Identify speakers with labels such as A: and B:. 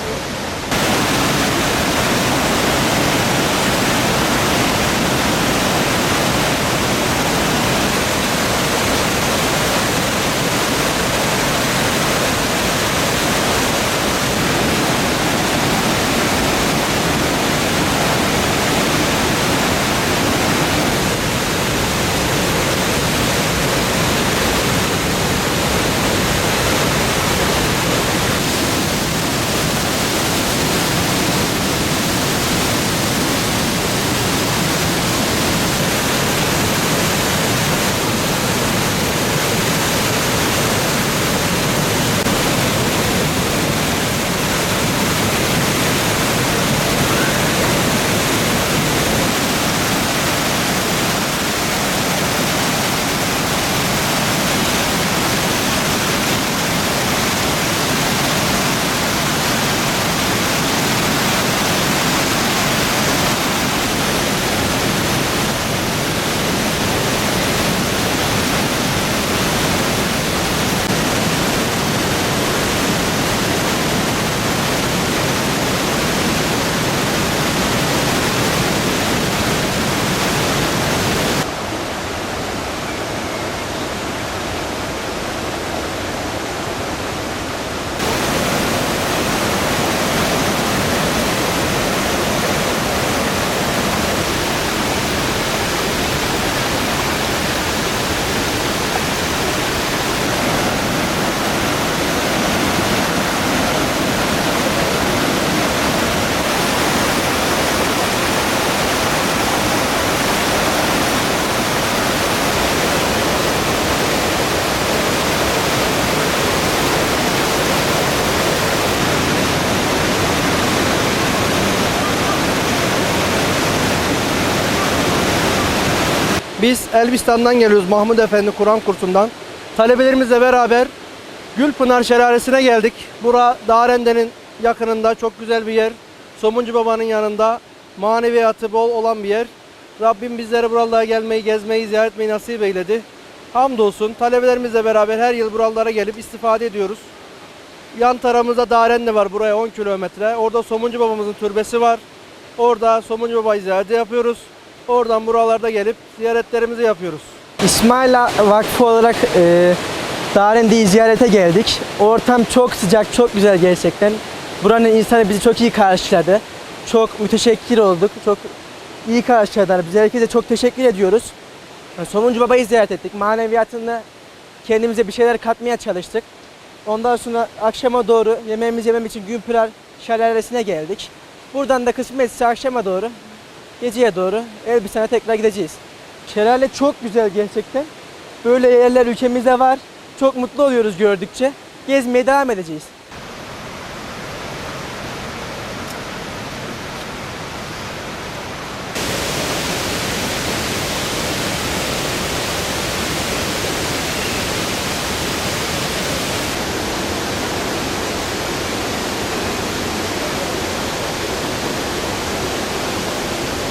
A: Thank you. Biz Elbistan'dan geliyoruz Mahmud Efendi Kur'an kursundan. Talebelerimizle beraber Gülpınar Şelalesi'ne geldik. Bura Dağrende'nin yakınında çok güzel bir yer. Somuncu Baba'nın yanında maneviyatı bol olan bir yer. Rabbim bizlere buralara gelmeyi, gezmeyi, ziyaret etmeyi nasip eyledi. Hamdolsun talebelerimizle beraber her yıl buralara gelip istifade ediyoruz. Yan tarafımızda Darende var buraya 10 kilometre. Orada Somuncu Babamızın türbesi var. Orada Somuncu Baba'yı ziyareti yapıyoruz. Oradan buralarda gelip ziyaretlerimizi yapıyoruz.
B: İsmail Vakfı olarak e, Darende'yi ziyarete geldik. Ortam çok sıcak, çok güzel gerçekten. Buranın insanı bizi çok iyi karşıladı. Çok müteşekkir olduk. Çok iyi karşıladılar. Biz herkese çok teşekkür ediyoruz. Yani Somuncu Baba'yı ziyaret ettik. Maneviyatında kendimize bir şeyler katmaya çalıştık. Ondan sonra akşama doğru yemeğimizi yemem için Gülpınar Şelalesi'ne geldik. Buradan da kısmetse akşama doğru, geceye doğru Elbistan'a tekrar gideceğiz. Şelale çok güzel gerçekten. Böyle yerler ülkemizde var. Çok mutlu oluyoruz gördükçe. Gezmeye devam edeceğiz.